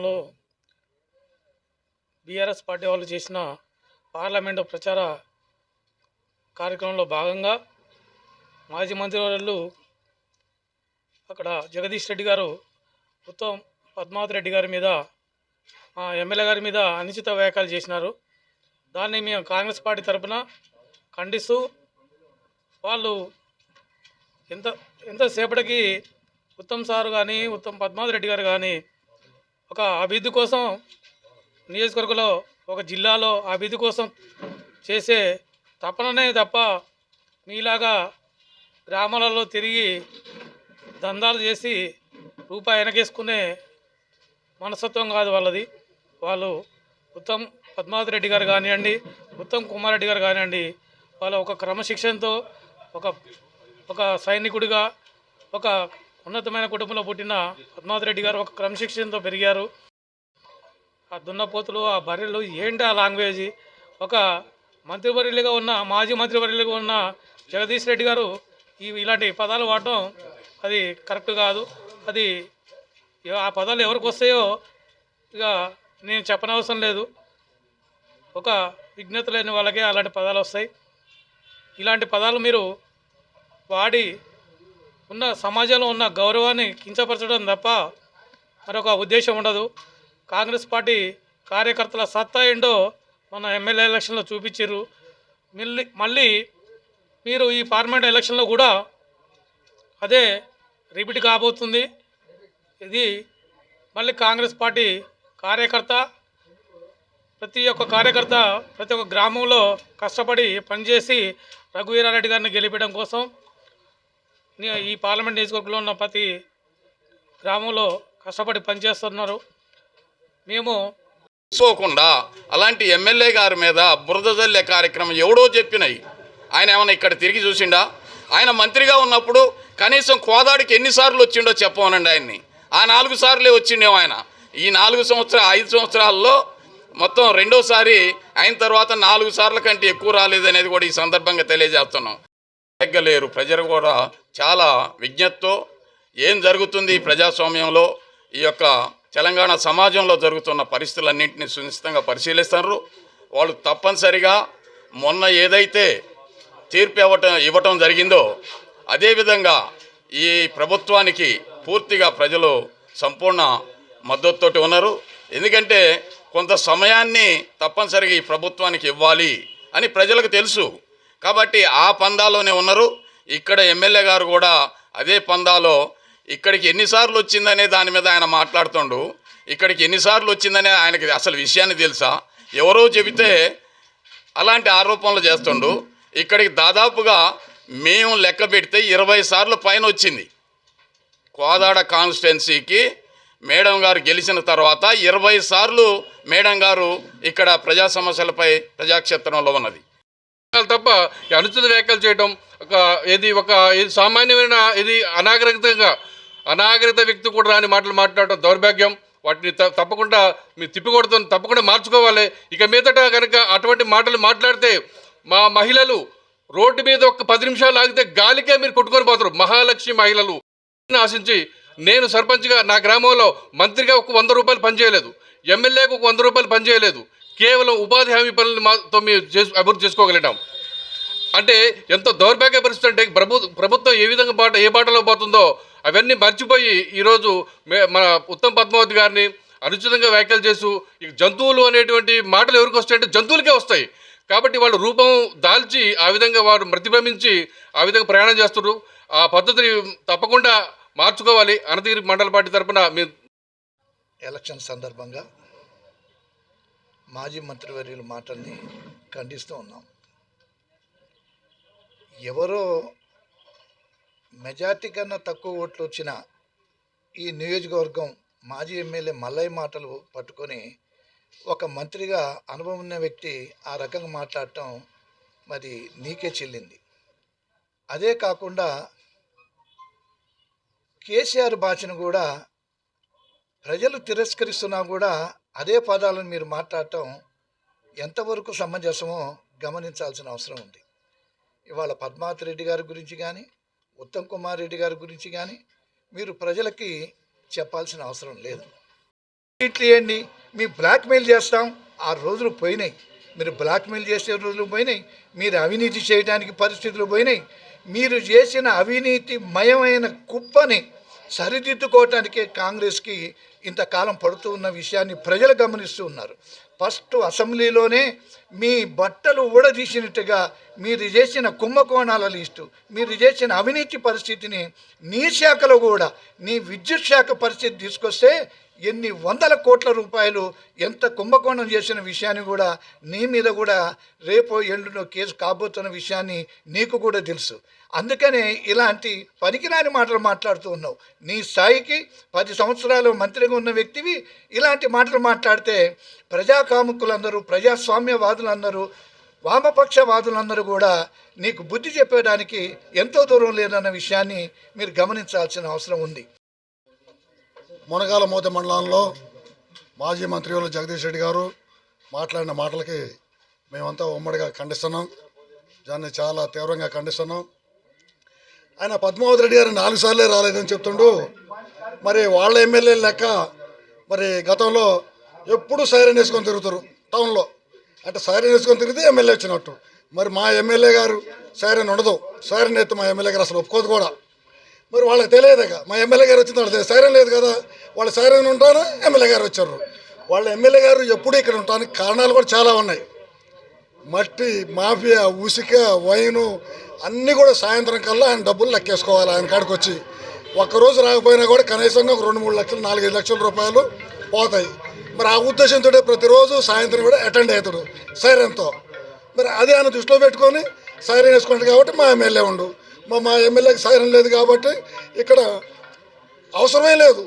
లో BRS party వాళ్ళు చేసిన పార్లమెంటు ప్రచార కార్యక్రమంలో భాగంగా మాజీ మంత్రివర్యులు అక్కడ జగదీష్ రెడ్డి గారు ఉత్తమ్ పద్మావతి రెడ్డి గారి మీద మా ఎమ్మెల్యే గారి మీద అనుచిత వ్యాఖ్యలు చేసినారు. దాన్ని మేము కాంగ్రెస్ పార్టీ తరపున ఖండిస్తూ వాళ్ళు ఎంత ఎంతసేపటికి ఉత్తమ్ సార్ కానీ ఉత్తమ్ పద్మావతి రెడ్డి గారు కానీ ఒక అభివృద్ధి కోసం నియోజకవర్గంలో ఒక జిల్లాలో అభివృద్ధి కోసం చేసే తపననే తప్ప మీలాగా గ్రామాలలో తిరిగి దందాలు చేసి రూపాయి వెనకేసుకునే మనస్తత్వం కాదు వాళ్ళది. వాళ్ళు ఉత్తమ్ పద్మావతి రెడ్డి గారు కానివ్వండి ఉత్తమ్ కుమార్ రెడ్డి గారు కానివ్వండి వాళ్ళు ఒక క్రమశిక్షణతో ఒక ఒక సైనికుడిగా ఒక ఉన్నతమైన కుటుంబంలో పుట్టిన పద్మావతి రెడ్డి గారు ఒక క్రమశిక్షణతో పెరిగారు. ఆ దున్నపోతులు ఆ బర్రెలు ఏంటి ఆ లాంగ్వేజ్? ఒక మంత్రివర్యులుగా ఉన్న మాజీ మంత్రివర్యులుగా ఉన్న జగదీష్ రెడ్డి గారు ఈ ఇలాంటి పదాలు వాడటం అది కరెక్ట్ కాదు. అది ఆ పదాలు ఎవరికి వస్తాయో ఇక నేను చెప్పనవసరం లేదు. ఒక విజ్ఞత లేని వాళ్ళకే అలాంటి పదాలు వస్తాయి. ఇలాంటి పదాలు మీరు వాడి ఉన్న సమాజంలో ఉన్న గౌరవాన్ని కించపరచడం తప్ప మరొక ఉద్దేశం ఉండదు. కాంగ్రెస్ పార్టీ కార్యకర్తల సత్తా ఏంటో మన ఎమ్మెల్యే ఎలక్షన్లో చూపించారు మళ్ళీ మళ్ళీ మీరు ఈ పార్లమెంట్ ఎలక్షన్లో కూడా అదే రిపీట్ కాబోతుంది. ఇది మళ్ళీ కాంగ్రెస్ పార్టీ కార్యకర్త ప్రతి ఒక్క కార్యకర్త ప్రతి ఒక్క గ్రామంలో కష్టపడి పనిచేసి రఘువీరారెడ్డి గారిని గెలిపడం కోసం ఈ పార్లమెంట్ నియోజకవర్గంలో ఉన్న ప్రతి గ్రామంలో కష్టపడి పనిచేస్తున్నారు. మేము తీసుకోకుండా అలాంటి ఎమ్మెల్యే గారి మీద బురద జల్లే కార్యక్రమం ఎవడో చెప్పినాయి. ఆయన ఏమైనా ఇక్కడ తిరిగి చూసిండా? ఆయన మంత్రిగా ఉన్నప్పుడు కనీసం కోదాడికి ఎన్నిసార్లు వచ్చిండో చెప్పమనండి ఆయన్ని. ఆ నాలుగు సార్లే వచ్చిండేమో ఆయన. ఈ నాలుగు సంవత్సరాలు ఐదు సంవత్సరాల్లో మొత్తం రెండోసారి అయిన తర్వాత నాలుగు సార్ల కంటే ఎక్కువ రాలేదనేది కూడా ఈ సందర్భంగా తెలియజేస్తున్నాం. తగ్గలేరు. ప్రజలు కూడా చాలా విజ్ఞతతో ఏం జరుగుతుంది ప్రజాస్వామ్యంలో ఈ యొక్క తెలంగాణ సమాజంలో జరుగుతున్న పరిస్థితులన్నింటినీ సునిశ్చితంగా పరిశీలిస్తారు. వాళ్ళు తప్పనిసరిగా మొన్న ఏదైతే తీర్పు ఇవ్వటం ఇవ్వటం జరిగిందో అదేవిధంగా ఈ ప్రభుత్వానికి పూర్తిగా ప్రజలు సంపూర్ణ మద్దతుతోటి ఉన్నారు. ఎందుకంటే కొంత సమయాన్ని తప్పనిసరిగా ఈ ప్రభుత్వానికి ఇవ్వాలి అని ప్రజలకు తెలుసు. కాబట్టి ఆ పందాలోనే ఉన్నారు. ఇక్కడ ఎమ్మెల్యే గారు కూడా అదే పందాలో ఇక్కడికి ఎన్నిసార్లు వచ్చిందనే దాని మీద ఆయన మాట్లాడుతుండు. ఇక్కడికి ఎన్నిసార్లు వచ్చిందనే ఆయనకి అసలు విషయాన్ని తెలుసా? ఎవరో చెబితే అలాంటి ఆరోపణలు చేస్తుండు. ఇక్కడికి దాదాపుగా మేము లెక్క పెడితే ఇరవై సార్లు పైన వచ్చింది. కోదాడ కాన్స్టిట్యున్సీకి మేడం గారు గెలిచిన తర్వాత ఇరవై సార్లు మేడం గారు ఇక్కడ ప్రజా సమస్యలపై ప్రజాక్షేత్రంలో ఉన్నది. తప్ప అనుచిత వ్యాఖ్యలు చేయడం ఒక ఇది ఒక ఇది సామాన్యమైన ఇది అనాగరికంగా అనాగరిత వ్యక్తి కూడా రాని మాటలు మాట్లాడటం దౌర్భాగ్యం. వాటిని త- తప్పకుండా మీరు తిప్పికొడుతుంది తప్పకుండా మార్చుకోవాలి. ఇక మీదట కనుక అటువంటి మాటలు మాట్లాడితే మా మహిళలు రోడ్డు మీద ఒక పది నిమిషాలు ఆగితే గాలికే మీరు కొట్టుకొని పోతారు. మహాలక్ష్మి మహిళలు ఆశించి నేను సర్పంచ్గా నా గ్రామంలో మంత్రిగా ఒక వంద రూపాయలు పనిచేయలేదు. ఎమ్మెల్యేకు ఒక వంద రూపాయలు పనిచేయలేదు. కేవలం ఉపాధి హామీ పనులు మాతో మేము చేసు అభివృద్ధి చేసుకోగలిగాం. అంటే ఎంతో దౌర్భాగ్య పరిస్థితి అంటే ప్రభు ప్రభుత్వం ఏ విధంగా బాట ఏ బాటలో పోతుందో అవన్నీ మర్చిపోయి ఈరోజు మే మన ఉత్తమ్ పద్మావతి గారిని అనుచితంగా వ్యాఖ్యలు చేస్తూ ఈ జంతువులు అనేటువంటి మాటలు ఎవరికి వస్తాయంటే జంతువులకే వస్తాయి. కాబట్టి వాళ్ళు రూపం దాల్చి ఆ విధంగా వారు ప్రతిబింబించి ఆ విధంగా ప్రయాణం చేస్తున్నారు. ఆ పద్ధతిని తప్పకుండా మార్చుకోవాలి. అనంతగిరి మండల పార్టీ తరఫున మీ ఎలక్షన్ సందర్భంగా మాజీ మంత్రివర్యుల మాటల్ని ఖండిస్తూ ఉన్నాం. ఎవరో మెజార్టీ కన్నా తక్కువ ఓట్లు వచ్చిన ఈ నియోజకవర్గం మాజీ ఎమ్మెల్యే మల్లయ్య మాటలు పట్టుకొని ఒక మంత్రిగా అనుభవం ఉన్న వ్యక్తి ఆ రకంగా మాట్లాడటం మరి నీకే చెల్లింది. అదే కాకుండా కేసీఆర్ భాషను కూడా ప్రజలు తిరస్కరిస్తున్నా కూడా అదే పదాలను మీరు మాట్లాడటం ఎంతవరకు సమంజసమో గమనించాల్సిన అవసరం ఉంది. ఇవాళ పద్మావతి రెడ్డి గారి గురించి కానీ ఉత్తమ్ కుమార్ రెడ్డి గారి గురించి కానీ మీరు ప్రజలకి చెప్పాల్సిన అవసరం లేదు. ఇట్లేయండి మీ బ్లాక్మెయిల్ చేస్తాం ఆ రోజులు పోయినాయి. మీరు బ్లాక్మెయిల్ చేసే రోజులు పోయినాయి. మీరు అవినీతి చేయడానికి పరిస్థితులు పోయినాయి. మీరు చేసిన అవినీతి మయమైన కుప్పని సరిదిద్దుకోవటానికే కాంగ్రెస్కి ఇంతకాలం పడుతూ ఉన్న విషయాన్ని ప్రజలు గమనిస్తూ ఉన్నారు. ఫస్ట్ అసెంబ్లీలోనే మీ బట్టలు ఊడదీసినట్టుగా మీరు చేసిన కుంభకోణాల లిస్టు మీరు చేసిన అవినీతి పరిస్థితిని నీ శాఖలో కూడా నీ విద్యుత్ శాఖ పరిస్థితి తీసుకొస్తే ఎన్ని వందల కోట్ల రూపాయలు ఎంత కుంభకోణం చేసిన విషయాన్ని కూడా నీ మీద కూడా రేపో ఎండునో కేసు కాబోతున్న విషయాన్ని నీకు కూడా తెలుసు. అందుకనే ఇలాంటి పనికిరాని మాటలు మాట్లాడుతూ ఉన్నావు. నీ స్థాయికి పది సంవత్సరాలు మంత్రిగా ఉన్న వ్యక్తివి ఇలాంటి మాటలు మాట్లాడితే ప్రజాకాముకులందరూ ప్రజాస్వామ్యవాదులందరూ వామపక్షవాదులందరూ కూడా నీకు బుద్ధి చెప్పడానికి ఎంతో దూరం లేదన్న విషయాన్ని మీరు గమనించాల్సిన అవసరం ఉంది. మునగాల మోత మండలంలో మాజీ మంత్రి జగదీష్ రెడ్డి గారు మాట్లాడిన మాటలకి మేమంతా ఉమ్మడిగా ఖండిస్తున్నాం. దాన్ని చాలా తీవ్రంగా ఖండిస్తున్నాం. ఆయన పద్మావతి రెడ్డి గారు నాలుగు సార్లే రాలేదని చెప్తుండు. మరి వాళ్ళ ఎమ్మెల్యే లెక్క మరి గతంలో ఎప్పుడు సైరన్ వేసుకొని తిరుగుతారు టౌన్లో. అంటే సైరన్ వేసుకొని తిరిగితే ఎమ్మెల్యే వచ్చినట్టు. మరి మా ఎమ్మెల్యే గారు సైరన్ ఉండదు. సైరన్ ఎత్తు మా ఎమ్మెల్యే గారు అసలు ఒప్పుకోదు కూడా. మరి వాళ్ళకి తెలియదుగా మా ఎమ్మెల్యే గారు వచ్చిన వాళ్ళు సైరన్ లేదు కదా. వాళ్ళు సైరన్ ఉంటాను ఎమ్మెల్యే గారు వచ్చారు. వాళ్ళ ఎమ్మెల్యే గారు ఎప్పుడు ఇక్కడ ఉండడానికి కారణాలు కూడా చాలా ఉన్నాయి. మట్టి మాఫియా ఉసిక వైను అన్నీ కూడా సాయంత్రం కల్లా ఆయన డబ్బులు లెక్కేసుకోవాలి ఆయన కాడికి వచ్చి. ఒక్కరోజు రాకపోయినా కూడా కనీసంగా ఒక రెండు మూడు లక్షలు నాలుగైదు లక్షల రూపాయలు పోతాయి. మరి ఆ ఉద్దేశంతో ప్రతిరోజు సాయంత్రం కూడా అటెండ్ అవుతాడు సైరన్తో. మరి అది ఆయన దృష్టిలో పెట్టుకొని సైరన్ వేసుకుంటాడు కాబట్టి మా ఎమ్మెల్యే ఉండు. మా మా ఎమ్మెల్యేకి సాయం లేదు కాబట్టి ఇక్కడ అవసరమే లేదు.